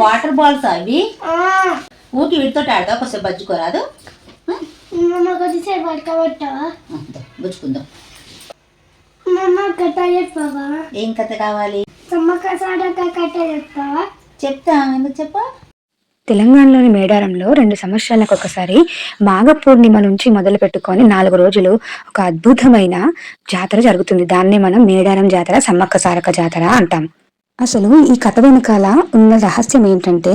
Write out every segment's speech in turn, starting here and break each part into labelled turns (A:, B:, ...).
A: Water balls అవి ఊకి వీటితో ఆడదా ఒకసారి బజ్జుకోరాదు? బుచ్చుకుందాం ఏం కథ కావాలి? చెప్తా ఎందుకు చెప్పా?
B: తెలంగాణలోని మేడారంలో రెండు సంవత్సరాలకు ఒకసారి మాఘ పూర్ణిమ నుంచి మొదలు పెట్టుకొని నాలుగు రోజులు ఒక అద్భుతమైన జాతర జరుగుతుంది. దాన్నే మనం మేడారం జాతర సమ్మక్క సారక జాతర అంటాం. అసలు ఈ కథ వెనకాల ఉన్న రహస్యం ఏంటంటే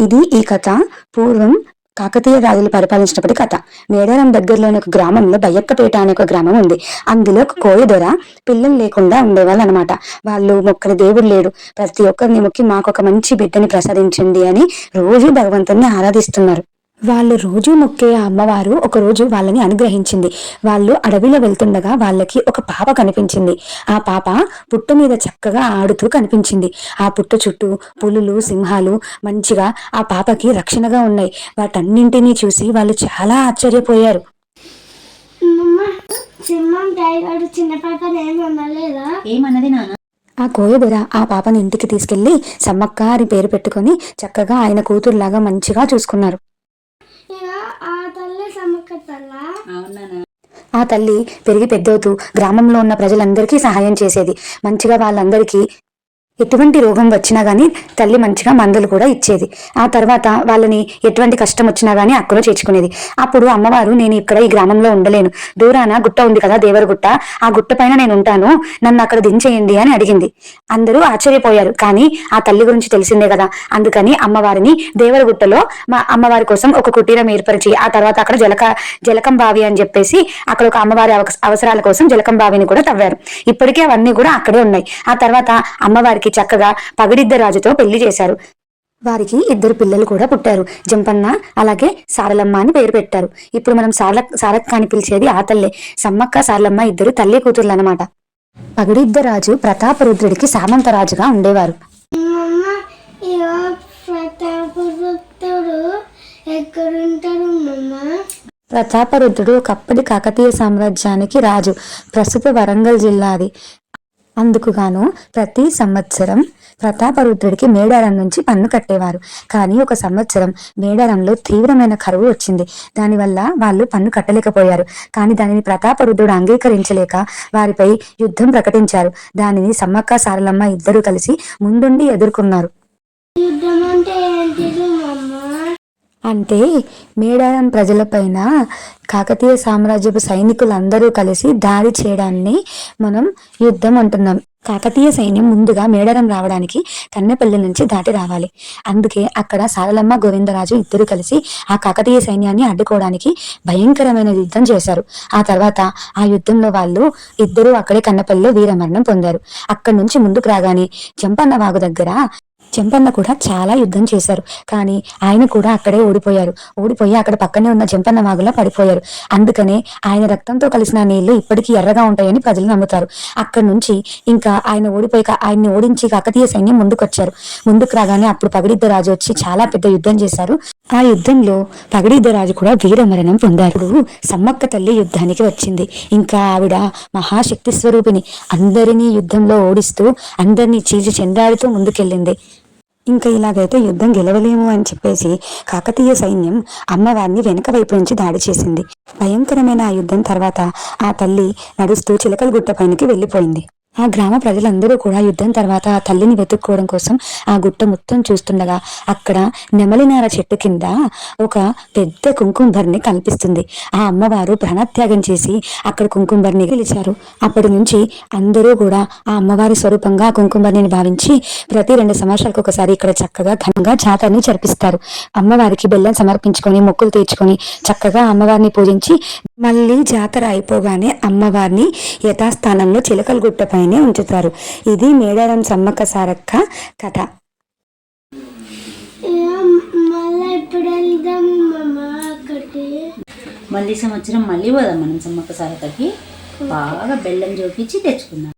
B: ఇది ఈ కథ పూర్వం కాకతీయ రాజులు పరిపాలించినప్పటి కథ. మేడారం దగ్గరలోని ఒక గ్రామంలో బయ్యక్కపేట అనే ఒక గ్రామం ఉంది. అందులో ఒక కోయ దొర పిల్లలు లేకుండా ఉండేవాళ్ళు అనమాట వాళ్ళు మొక్కని దేవుడు లేడు. ప్రతి ఒక్కరిని మొక్కి మాకు ఒక మంచి బిడ్డని ప్రసాదించండి అని రోజు భగవంతుని ఆరాధిస్తున్నారు. వాళ్ళు రోజు మొక్కే ఆ అమ్మవారు ఒక రోజు వాళ్ళని అనుగ్రహించింది. వాళ్ళు అడవిలో వెళ్తుండగా వాళ్ళకి ఒక పాప కనిపించింది. ఆ పాప పుట్ట మీద చక్కగా ఆడుతూ కనిపించింది. ఆ పుట్ట చుట్టూ పులులు సింహాలు మంచిగా ఆ పాపకి రక్షణగా ఉన్నాయి. వాటన్నింటినీ చూసి వాళ్ళు చాలా ఆశ్చర్యపోయారు.
C: మమ్మ సింహం టైగర్ చిన్న పాప ఏమి ఉండలేదా
A: ఏమన్నది నాన్న?
B: ఆ కోయదొర ఆ పాపని ఇంటికి తీసుకెళ్ళి సమ్మక్క అని పేరు పెట్టుకొని చక్కగా ఆయన కూతురులాగా మంచిగా చూసుకున్నారు
C: ఇక ఆ తల్లి సమ్మక్క తల్ల
A: అవునా
B: ఆ తల్లి పెరిగి పెద్దవుతూ గ్రామంలో ఉన్న ప్రజలందరికీ సహాయం చేసేది. మంచిగా వాళ్ళందరికీ ఎటువంటి రోగం వచ్చినా గానీ తల్లి మంచిగా మందులు కూడా ఇచ్చేది. ఆ తర్వాత వాళ్ళని ఎటువంటి కష్టం వచ్చినా గానీ అక్కలో చేర్చుకునేది. అప్పుడు అమ్మవారు నేను ఇక్కడ ఈ గ్రామంలో ఉండలేను. దూరాన గుట్ట ఉంది కదా దేవరగుట్ట. ఆ గుట్ట పైన నేను ఉంటాను. నన్ను అక్కడ దించేయండి అని అడిగింది. అందరూ ఆశ్చర్యపోయారు. కానీ ఆ తల్లి గురించి తెలిసిందే కదా. అందుకని అమ్మవారిని దేవరగుట్టలో మా అమ్మవారి కోసం ఒక కుటీరం ఏర్పరిచి ఆ తర్వాత అక్కడ జలక జలకం బావి అని చెప్పేసి అక్కడ ఒక అమ్మవారి అవసరాల కోసం జలకం బావిని కూడా తవ్వారు. ఇప్పటికే అవన్నీ కూడా అక్కడే ఉన్నాయి. ఆ తర్వాత అమ్మవారికి చక్కగా పగిడిద్ద రాజుతో పెళ్ళి చేశారు. వారికి ఇద్దరు పిల్లలు కూడా పుట్టారు. జంపన్న అలాగే సారలమ్మ అని పేరు పెట్టారు. ఇప్పుడు మనం సారల సారక్క అని పిలిచేది ఆ తల్లే. సమ్మక్క సారలమ్మ ఇద్దరు తల్లి కూతుర్లు అనమాట పగిడిద్ద రాజు ప్రతాపరుద్రుడికి సామంతరాజుగా ఉండేవారు.
C: ప్రతాపరుద్రుడు
B: ఒకప్పటి కాకతీయ సామ్రాజ్యానికి రాజు. ప్రస్తుత వరంగల్ జిల్లాది అందుకుగాను ప్రతి సంవత్సరం ప్రతాపరుద్రుడికి మేడారం నుంచి పన్ను కట్టేవారు. కానీ ఒక సంవత్సరం మేడారంలో తీవ్రమైన కరువు వచ్చింది. దానివల్ల వాళ్ళు పన్ను కట్టలేకపోయారు. కానీ దానిని ప్రతాపరుద్రుడు అంగీకరించలేక వారిపై యుద్ధం ప్రకటించారు. దానిని సమ్మక్క సారలమ్మ ఇద్దరూ కలిసి ముందుండి ఎదుర్కొన్నారు
C: యుద్ధం అంటే ఏంటిది మమ్మ
B: అంటే మేడారం ప్రజలపైన కాకతీయ సామ్రాజ్యపు సైనికులందరూ కలిసి దాడి చేయడాన్ని మనం యుద్ధం అంటున్నాం. కాకతీయ సైన్యం ముందుగా మేడారం రావడానికి కన్నెపల్లి నుంచి దాటి రావాలి. అందుకే అక్కడ సారలమ్మ గోవిందరాజు ఇద్దరు కలిసి ఆ కాకతీయ సైన్యాన్ని అడ్డుకోవడానికి భయంకరమైన యుద్ధం చేశారు. ఆ తర్వాత ఆ యుద్ధంలో వాళ్ళు ఇద్దరు అక్కడే కన్నపల్లిలో వీరమరణం పొందారు. అక్కడి నుంచి ముందుకు రాగానే చెంపన్న వాగు దగ్గర జంపన్న కూడా చాలా యుద్ధం చేశారు. కానీ ఆయన కూడా అక్కడే ఓడిపోయారు. ఓడిపోయి అక్కడ పక్కనే ఉన్న జంపన్న వాగులో పడిపోయారు. అందుకనే ఆయన రక్తంతో కలిసిన నీళ్ళు ఇప్పటికీ ఎర్రగా ఉంటాయని ప్రజలు నమ్ముతారు. అక్కడి నుంచి ఇంకా ఆయన ఓడిపోయి ఆయన్ని ఓడించి కాకతీయ సైన్యం ముందుకొచ్చారు. ముందుకు రాగానే అప్పుడు పగిడిద్ద రాజు వచ్చి చాలా పెద్ద యుద్ధం చేశారు. ఆ యుద్ధంలో పగిడిద్ద రాజు కూడా వీరమరణం పొందారు. సమ్మక్క తల్లి యుద్ధానికి వచ్చింది. ఇంకా ఆవిడ మహాశక్తి స్వరూపిణి. అందరినీ యుద్ధంలో ఓడిస్తూ అందరినీ చీల్చి చెండాడుతూ ముందుకెళ్ళింది. ఇంకా ఇలాగైతే యుద్ధం గెలవలేము అని చెప్పేసి కాకతీయ సైన్యం అమ్మవారిని వెనక వైపు నుంచి దాడి చేసింది. భయంకరమైన ఆ యుద్ధం తర్వాత ఆ తల్లి నడుస్తూ చిలకల గుట్ట పైనకి వెళ్ళిపోయింది. ఆ గ్రామ ప్రజలందరూ కూడా యుద్ధం తర్వాత ఆ తల్లిని వెతుక్కోవడం కోసం ఆ గుట్ట మొత్తం చూస్తుండగా అక్కడ నెమలినార చెట్టు కింద ఒక పెద్ద కుంకుంభర్ని కనిపిస్తుంది. ఆ అమ్మవారు ప్రాణత్యాగం చేసి అక్కడ కుంకుంభర్ని గెలిచారు అప్పటి నుంచి అందరూ కూడా ఆ అమ్మవారి స్వరూపంగా ఆ భావించి ప్రతి రెండు సంవత్సరాలకు ఒకసారి ఇక్కడ చక్కగా ఘనంగా జాతరని జరిపిస్తారు. అమ్మవారికి బెల్లం సమర్పించుకొని మొక్కులు తీర్చుకొని చక్కగా అమ్మవారిని పూజించి మళ్ళీ జాతర అయిపోగానే అమ్మవారిని యథాస్థానంలో చిలకల గుట్ట పైనే ఉంచుతారు. ఇది మేడారం సమ్మక్క సారక్క కథ.
A: మళ్ళీ సంవత్సరం మళ్ళీ పోదాం మనం సమ్మక్క సారకకి బాగా బెల్లం జోపించి తెచ్చుకుందాం.